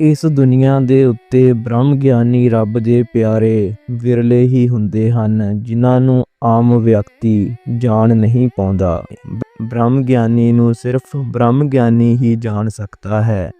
ਇਸ ਦੁਨੀਆ ਦੇ ਉੱਤੇ ਬ੍ਰਹਮ ਗਿਆਨੀ ਰੱਬ ਦੇ ਪਿਆਰੇ ਵਿਰਲੇ ਹੀ ਹੁੰਦੇ ਹਨ, ਜਿਨ੍ਹਾਂ ਨੂੰ ਆਮ ਵਿਅਕਤੀ ਜਾਣ ਨਹੀਂ ਪਾਉਂਦਾ। ਬ੍ਰਹਮ ਗਿਆਨੀ ਨੂੰ ਸਿਰਫ ਬ੍ਰਹਮ ਗਿਆਨੀ ਹੀ ਜਾਣ ਸਕਦਾ ਹੈ।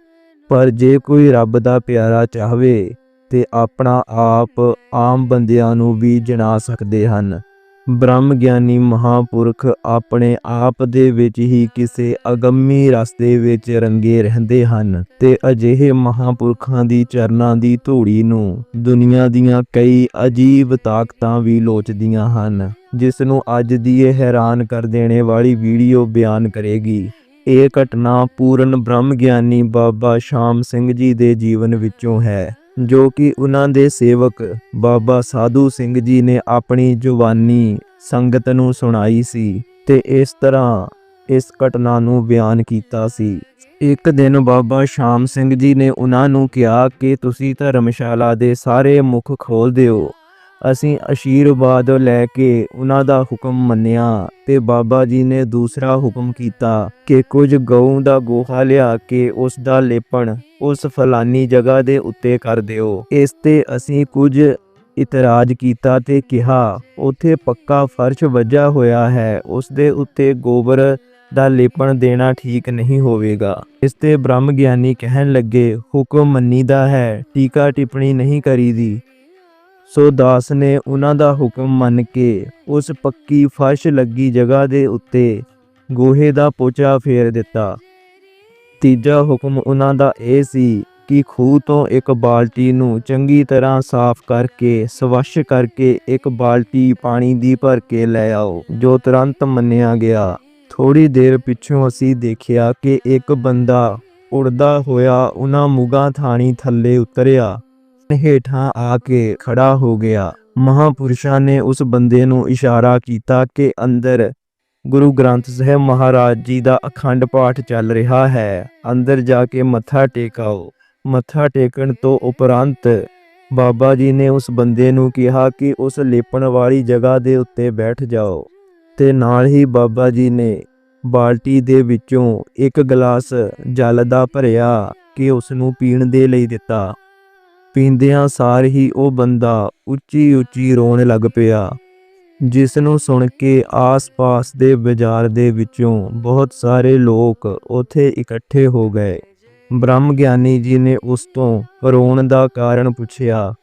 ਪਰ ਜੇ ਕੋਈ ਰੱਬ ਦਾ ਪਿਆਰਾ ਚਾਹਵੇ, ਤੇ ਆਪਣਾ ਆਪ ਆਮ ਬੰਦਿਆਂ ਨੂੰ ਵੀ ਜਣਾ ਸਕਦੇ ਹਨ। ਬ੍ਰਹਮ ਗਿਆਨੀ ਮਹਾਪੁਰਖ ਆਪਣੇ ਆਪ ਦੇ ਵਿੱਚ ਹੀ ਕਿਸੇ ਅਗੰਮੀ ਰਸਤੇ ਵਿੱਚ ਰੰਗੇ ਰਹਿੰਦੇ ਹਨ ਤੇ ਅਜਿਹੇ ਮਹਾਪੁਰਖਾਂ ਦੀ ਚਰਨਾਂ ਦੀ ਧੂੜੀ ਨੂੰ ਦੁਨੀਆ ਦੀਆਂ ਕਈ ਅਜੀਬ ਤਾਕਤਾਂ ਵੀ ਲੋਚਦੀਆਂ ਹਨ ਜਿਸ ਨੂੰ ਅੱਜ ਦੀ ਇਹ ਹੈਰਾਨ ਕਰ ਦੇਣੇ ਵਾਲੀ ਵੀਡੀਓ ਬਿਆਨ ਕਰੇਗੀ। ਇਹ ਘਟਨਾ ਪੂਰਨ ਬ੍ਰਹਮ ਗਿਆਨੀ ਬਾਬਾ ਸ਼ਾਮ ਸਿੰਘ ਜੀ ਦੇ ਜੀਵਨ ਵਿੱਚੋਂ ਹੈ। ਜੋ ਕਿ ਉਹਨਾਂ ਦੇ ਸੇਵਕ ਬਾਬਾ ਸਾਧੂ ਸਿੰਘ ਜੀ ਨੇ ਆਪਣੀ ਜਵਾਨੀ ਸੰਗਤ ਨੂੰ ਸੁਣਾਈ ਸੀ ਤੇ ਇਸ ਤਰ੍ਹਾਂ ਇਸ ਘਟਨਾ ਨੂੰ ਬਿਆਨ ਕੀਤਾ ਸੀ। ਇੱਕ ਦਿਨ ਬਾਬਾ ਸ਼ਾਮ ਸਿੰਘ ਜੀ ਨੇ ਉਹਨਾਂ ਨੂੰ ਕਿਹਾ ਕਿ ਤੁਸੀਂ ਧਰਮਸ਼ਾਲਾ ਦੇ ਸਾਰੇ ਮੁਖ ਖੋਲ ਦਿਓ। ਅਸੀਂ ਅਸ਼ੀਰਵਾਦ ਲੈ ਕੇ ਉਹਨਾਂ ਦਾ ਹੁਕਮ ਮੰਨਿਆ ਤੇ ਬਾਬਾ ਜੀ ਨੇ ਦੂਸਰਾ ਹੁਕਮ ਕੀਤਾ ਕਿ ਕੁਝ ਗਊ ਦਾ ਗੋਹਾ ਲਿਆ ਕੇ ਉਸ ਦਾ ਲੇਪਣ ਉਸ ਫਲਾਨੀ ਜਗ੍ਹਾ ਦੇ ਉੱਤੇ ਕਰ ਦਿਓ। ਇਸ ਤੇ ਅਸੀਂ ਕੁਝ ਇਤਰਾਜ਼ ਕੀਤਾ ਤੇ ਕਿਹਾ, ਉਥੇ ਪੱਕਾ ਫਰਸ਼ ਵੱਜਾ ਹੋਇਆ ਹੈ, ਉਸ ਦੇ ਉੱਤੇ ਗੋਬਰ ਦਾ ਲੇਪਣ ਦੇਣਾ ਠੀਕ ਨਹੀਂ ਹੋਵੇਗਾ। ਇਸ ਤੇ ਬ੍ਰਹਮ ਗਿਆਨੀ ਕਹਿਣ ਲੱਗੇ, ਹੁਕਮ ਮੰਨੀਦਾ ਹੈ, ਟੀਕਾ ਟਿੱਪਣੀ ਨਹੀਂ ਕਰੀਦੀ। ਸੋ ਦਾਸ ਨੇ ਉਹਨਾਂ ਦਾ ਹੁਕਮ ਮੰਨ ਕੇ ਉਸ ਪੱਕੀ ਫਰਸ਼ ਲੱਗੀ ਜਗ੍ਹਾ ਦੇ ਉੱਤੇ ਗੋਹੇ ਦਾ ਪੋਚਾ ਫੇਰ ਦਿੱਤਾ। ਤੀਜਾ ਹੁਕਮ ਉਹਨਾਂ ਦਾ ਇਹ ਸੀ ਕਿ ਖੂਹ ਤੋਂ ਇੱਕ ਬਾਲਟੀ ਨੂੰ ਚੰਗੀ ਤਰ੍ਹਾਂ ਸਾਫ਼ ਕਰਕੇ ਸਵੱਛ ਕਰਕੇ ਇੱਕ ਬਾਲਟੀ ਪਾਣੀ ਦੀ ਭਰ ਕੇ ਲੈ ਆਓ, ਜੋ ਤੁਰੰਤ ਮੰਨਿਆ ਗਿਆ। ਥੋੜੀ ਦੇਰ ਪਿੱਛੋਂ ਅਸੀਂ ਦੇਖਿਆ ਕਿ ਇੱਕ ਬੰਦਾ ਉੜਦਾ ਹੋਇਆ ਉਹਨਾਂ ਮੁਗਾ ਥਾਣੀ ਥੱਲੇ ਉਤਰਿਆ। ਹੇਠਾਂ ਆ ਕੇ ਖੜਾ ਹੋ ਗਿਆ। ਮਹਾਪੁਰਸ਼ਾਂ ਨੇ ਉਸ ਬੰਦੇ ਨੂੰ ਇਸ਼ਾਰਾ ਕੀਤਾ ਕਿ ਅੰਦਰ ਗੁਰੂ ਗ੍ਰੰਥ ਸਾਹਿਬ ਮਹਾਰਾਜ ਜੀ ਦਾ ਅਖੰਡ ਪਾਠ ਚੱਲ ਰਿਹਾ ਹੈ। ਅੰਦਰ ਜਾ ਕੇ ਮੱਥਾ ਟੇਕਾਓ। ਮੱਥਾ ਟੇਕਣ ਤੋਂ ਉਪਰੰਤ ਬਾਬਾ ਜੀ ਨੇ ਉਸ ਬੰਦੇ ਨੂੰ ਕਿਹਾ ਕਿ ਉਸ ਲੇਪਣ ਵਾਲੀ ਜਗ੍ਹਾ ਦੇ ਉੱਤੇ ਬੈਠ ਜਾਓ ਤੇ ਨਾਲ ਹੀ ਬਾਬਾ ਜੀ ਨੇ ਬਾਲਟੀ ਦੇ ਵਿੱਚੋਂ ਇੱਕ ਗਲਾਸ ਜਲ ਦਾ ਭਰਿਆ ਕਿ ਉਸ ਨੂੰ ਪੀਣ ਦੇ ਲਈ ਦਿੱਤਾ। ਪੀਂਦਿਆਂ ਸਾਰ ਹੀ ਉਹ ਬੰਦਾ ਉੱਚੀ ਉੱਚੀ ਰੋਣ ਲੱਗ ਪਿਆ ਜਿਸ ਨੂੰ ਸੁਣ ਕੇ ਆਸ-ਪਾਸ ਦੇ ਬਾਜ਼ਾਰ ਦੇ ਵਿੱਚੋਂ ਬਹੁਤ ਸਾਰੇ ਲੋਕ ਉੱਥੇ ਇਕੱਠੇ ਹੋ ਗਏ। ਬ੍ਰਹਮ ਗਿਆਨੀ ਜੀ ਨੇ ਉਸ ਤੋਂ ਰੋਣ ਦਾ ਕਾਰਨ ਪੁੱਛਿਆ,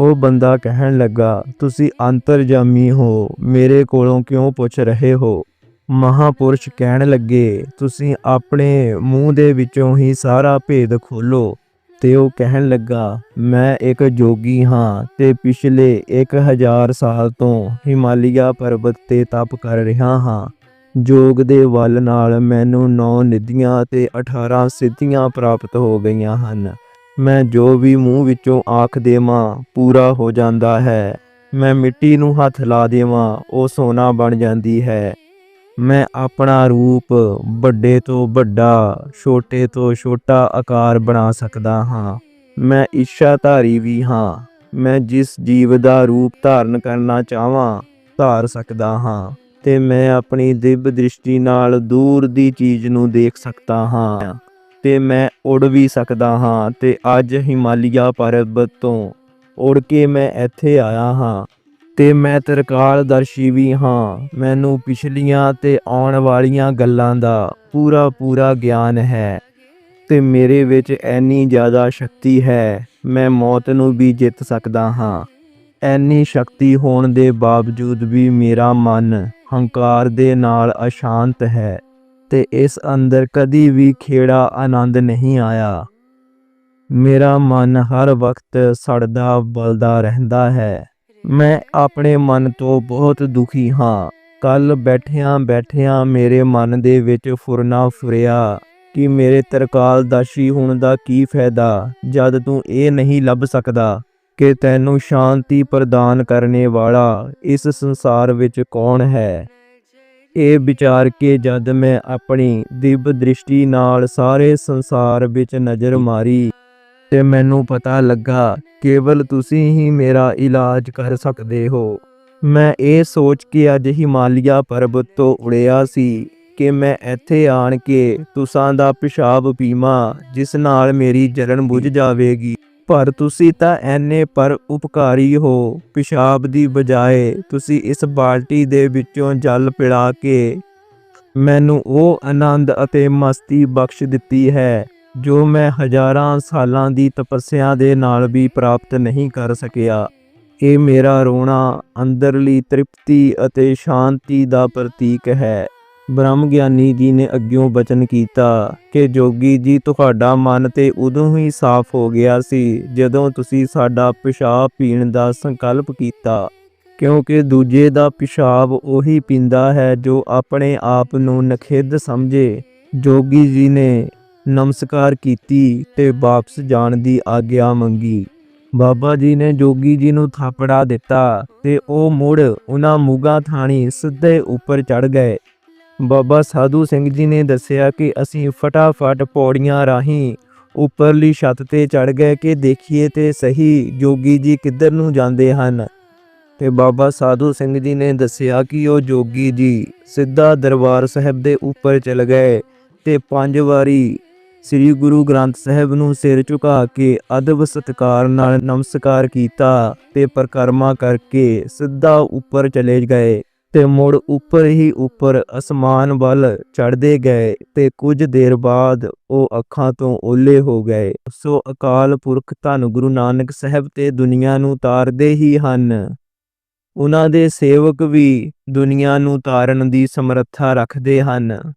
ਉਹ ਬੰਦਾ ਕਹਿਣ ਲੱਗਾ, ਤੁਸੀਂ ਅੰਤਰਜਾਮੀ ਹੋ, ਮੇਰੇ ਕੋਲੋਂ ਕਿਉਂ ਪੁੱਛ ਰਹੇ ਹੋ? ਮਹਾਪੁਰਸ਼ ਕਹਿਣ ਲੱਗੇ, ਤੁਸੀਂ ਆਪਣੇ ਮੂੰਹ ਦੇ ਵਿੱਚੋਂ ਹੀ ਸਾਰਾ ਭੇਦ ਖੋਲੋ ਤੇ ਉਹ ਕਹਿਣ ਲੱਗਾ, ਮੈਂ ਇੱਕ ਜੋਗੀ ਹਾਂ ਤੇ ਪਿਛਲੇ 1000 ਸਾਲ ਤੋਂ ਹਿਮਾਲਿਆ ਪਰਬਤ ਤੇ ਤਪ ਕਰ ਰਿਹਾ ਹਾਂ। ਜੋਗ ਦੇ ਵੱਲ ਨਾਲ ਮੈਨੂੰ 9 ਨਿਧੀਆਂ ਤੇ 18 ਸਿੱਧੀਆਂ ਪ੍ਰਾਪਤ ਹੋ ਗਈਆਂ ਹਨ। ਮੈਂ ਜੋ ਵੀ ਮੂੰਹ ਵਿੱਚੋਂ ਆਖ ਦੇਵਾਂ, ਪੂਰਾ ਹੋ ਜਾਂਦਾ ਹੈ। ਮੈਂ ਮਿੱਟੀ ਨੂੰ ਹੱਥ ਲਾ ਦੇਵਾਂ, ਉਹ ਸੋਨਾ ਬਣ ਜਾਂਦੀ ਹੈ। ਮੈਂ ਆਪਣਾ ਰੂਪ ਵੱਡੇ ਤੋਂ ਵੱਡਾ, ਛੋਟੇ ਤੋਂ ਛੋਟਾ ਆਕਾਰ ਬਣਾ ਸਕਦਾ ਹਾਂ। ਮੈਂ ਇੱਛਾਧਾਰੀ ਵੀ ਹਾਂ। ਮੈਂ ਜਿਸ ਜੀਵ ਦਾ ਰੂਪ ਧਾਰਨ ਕਰਨਾ ਚਾਹਾਂ, ਧਾਰ ਸਕਦਾ ਹਾਂ ਤੇ ਮੈਂ ਆਪਣੀ ਦਿਵ ਦ੍ਰਿਸ਼ਟੀ ਨਾਲ ਦੂਰ ਦੀ ਚੀਜ਼ ਨੂੰ ਦੇਖ ਸਕਦਾ ਹਾਂ ਤੇ ਮੈਂ ਉੜ ਵੀ ਸਕਦਾ ਹਾਂ ਤੇ ਅੱਜ ਹਿਮਾਲਿਆ ਪਰਬਤ ਤੋਂ ਉੜ ਕੇ ਮੈਂ ਇੱਥੇ ਆਇਆ ਹਾਂ। ਤੇ ਮੈਂ ਤਰਕਾਲਦਰਸ਼ੀ ਵੀ ਹਾਂ। ਮੈਨੂੰ ਪਿਛਲੀਆਂ ਤੇ ਆਉਣ ਵਾਲੀਆਂ ਗੱਲਾਂ ਦਾ ਪੂਰਾ ਪੂਰਾ ਗਿਆਨ ਹੈ ਤੇ ਮੇਰੇ ਵਿੱਚ ਐਨੀ ਜ਼ਿਆਦਾ ਸ਼ਕਤੀ ਹੈ, ਮੈਂ ਮੌਤ ਨੂੰ ਵੀ ਜਿੱਤ ਸਕਦਾ ਹਾਂ। ਐਨੀ ਸ਼ਕਤੀ ਹੋਣ ਦੇ ਬਾਵਜੂਦ ਵੀ ਮੇਰਾ ਮਨ ਹੰਕਾਰ ਦੇ ਨਾਲ ਅਸ਼ਾਂਤ ਹੈ ਤੇ ਇਸ ਅੰਦਰ ਕਦੀ ਵੀ ਖੇੜਾ ਆਨੰਦ ਨਹੀਂ ਆਇਆ। ਮੇਰਾ ਮਨ ਹਰ ਵਕਤ ਸੜਦਾ ਬਲਦਾ ਰਹਿੰਦਾ ਹੈ। ਮੈਂ ਆਪਣੇ ਮਨ ਤੋਂ ਬਹੁਤ ਦੁਖੀ ਹਾਂ। ਕੱਲ ਬੈਠਿਆਂ ਬੈਠਿਆਂ ਮੇਰੇ ਮਨ ਦੇ ਵਿੱਚ ਫੁਰਨਾ ਫੁਰਿਆ ਕਿ ਮੇਰੇ ਤਰਕਾਲ ਦਾਸ਼ੀ ਹੋਣ ਦਾ ਕੀ ਫਾਇਦਾ, ਜਦ ਤੂੰ ਇਹ ਨਹੀਂ ਲੱਭ ਸਕਦਾ ਕਿ ਤੈਨੂੰ ਸ਼ਾਂਤੀ ਪ੍ਰਦਾਨ ਕਰਨੇ ਵਾਲਾ ਇਸ ਸੰਸਾਰ ਵਿੱਚ ਕੌਣ ਹੈ। ਇਹ ਵਿਚਾਰ ਕੇ ਜਦ ਮੈਂ ਆਪਣੀ ਦਿਵ ਦ੍ਰਿਸ਼ਟੀ ਨਾਲ ਸਾਰੇ ਸੰਸਾਰ ਵਿੱਚ ਨਜ਼ਰ ਮਾਰੀ ਤੇ ਮੈਨੂੰ ਪਤਾ ਲੱਗਾ, ਕੇਵਲ ਤੁਸੀਂ ਹੀ ਮੇਰਾ ਇਲਾਜ ਕਰ ਸਕਦੇ ਹੋ। ਮੈਂ ਇਹ ਸੋਚ ਕੇ ਅੱਜ ਹਿਮਾਲਿਆ ਪਰਬਤ ਤੋਂ ਉੜਿਆ ਸੀ ਕਿ ਮੈਂ ਇੱਥੇ ਆਣ ਕੇ ਤੁਸਾਂ ਦਾ ਪਿਸ਼ਾਬ ਪੀਵਾਂ, ਜਿਸ ਨਾਲ ਮੇਰੀ ਜਲਨ ਬੁਝ ਜਾਵੇਗੀ। ਪਰ ਤੁਸੀਂ ਤਾਂ ਐਨੇ ਪਰ ਉਪਕਾਰੀ ਹੋ, ਪਿਸ਼ਾਬ ਦੀ ਬਜਾਏ ਤੁਸੀਂ ਇਸ ਬਾਲਟੀ ਦੇ ਵਿੱਚੋਂ ਜਲ ਪਿਲਾ ਕੇ ਮੈਨੂੰ ਉਹ ਆਨੰਦ ਅਤੇ ਮਸਤੀ ਬਖਸ਼ ਦਿੱਤੀ ਹੈ। ਜੋ ਮੈਂ ਹਜ਼ਾਰਾਂ ਸਾਲਾਂ ਦੀ ਤਪੱਸਿਆ ਦੇ ਨਾਲ ਵੀ ਪ੍ਰਾਪਤ ਨਹੀਂ ਕਰ ਸਕਿਆ, ਇਹ ਮੇਰਾ ਰੋਣਾ ਅੰਦਰਲੀ ਤ੍ਰਿਪਤੀ ਅਤੇ ਸ਼ਾਂਤੀ ਦਾ ਪ੍ਰਤੀਕ ਹੈ। ਬ੍ਰਹਮ ਗਿਆਨੀ ਜੀ ਨੇ ਅੱਗਿਓਂ ਬਚਨ ਕੀਤਾ ਕਿ, ਜੋਗੀ ਜੀ, ਤੁਹਾਡਾ ਮਨ ਤੇ ਉਦੋਂ ਹੀ ਸਾਫ਼ ਹੋ ਗਿਆ ਸੀ ਜਦੋਂ ਤੁਸੀਂ ਸਾਡਾ ਪਿਸ਼ਾਬ ਪੀਣ ਦਾ ਸੰਕਲਪ ਕੀਤਾ, ਕਿਉਂਕਿ ਦੂਜੇ ਦਾ ਪਿਸ਼ਾਬ ਉਹੀ ਪੀਂਦਾ ਹੈ ਜੋ ਆਪਣੇ ਆਪ ਨੂੰ ਨਖਿੱਧ ਸਮਝੇ। ਜੋਗੀ ਜੀ ਨੇ ਨਮਸਕਾਰ ਕੀਤੀ ਤੇ ਵਾਪਸ ਜਾਣ ਦੀ ਆਗਿਆ ਮੰਗੀ। ਬਾਬਾ ਜੀ ਨੇ ਜੋਗੀ ਜੀ ਨੂੰ ਥਾਪੜਾ ਦਿੱਤਾ ਤੇ ਉਹ ਮੁੜ ਉਹਨਾਂ ਮੁਗਾ ਥਾਣੀ ਸਿੱਧੇ ਉੱਪਰ ਚੜ ਗਏ। ਬਾਬਾ ਸਾਧੂ ਸਿੰਘ ਜੀ ਨੇ ਦੱਸਿਆ ਕਿ ਅਸੀਂ ਫਟਾਫਟ ਪੌੜੀਆਂ ਰਾਹੀਂ ਉੱਪਰਲੀ ਛੱਤ ਤੇ ਚੜ ਗਏ ਕਿ ਦੇਖੀਏ ਤੇ ਸਹੀ ਜੋਗੀ ਜੀ ਕਿੱਧਰ ਨੂੰ ਜਾਂਦੇ ਹਨ। ਤੇ ਬਾਬਾ ਸਾਧੂ ਸਿੰਘ ਜੀ ਨੇ ਦੱਸਿਆ ਕਿ ਉਹ ਜੋਗੀ ਜੀ ਸਿੱਧਾ ਦਰਬਾਰ ਸਾਹਿਬ ਦੇ ਉੱਪਰ ਚਲ ਗਏ ਤੇ ਪੰਜ ਵਾਰੀ ਸ੍ਰੀ ਗੁਰੂ ਗ੍ਰੰਥ ਸਾਹਿਬ ਨੂੰ ਸਿਰ ਝੁਕਾ ਕੇ ਅਦਬ ਸਤਕਾਰ ਨਾਲ ਨਮਸਕਾਰ ਕੀਤਾ ਤੇ ਪ੍ਰਕਰਮਾ ਕਰਕੇ ਸਿੱਧਾ ਉੱਪਰ ਚਲੇ ਗਏ ਤੇ ਮੁੜ ਉੱਪਰ ਹੀ ਉੱਪਰ ਅਸਮਾਨ ਵੱਲ ਚੜਦੇ ਗਏ ਤੇ ਕੁਝ ਦੇਰ ਬਾਅਦ ਉਹ ਅੱਖਾਂ ਤੋਂ ਓਲੇ ਹੋ ਗਏ। ਸੋ ਅਕਾਲ ਪੁਰਖ ਧੰਨ ਗੁਰੂ ਨਾਨਕ ਸਾਹਿਬ ਤੇ ਦੁਨੀਆ ਨੂੰ ਤਾਰਦੇ ਹੀ ਹਨ। ਉਹਨਾਂ ਦੇ ਸੇਵਕ ਵੀ ਦੁਨੀਆ ਨੂੰ ਤਾਰਨ ਦੀ ਸਮਰੱਥਾ ਰੱਖਦੇ ਹਨ।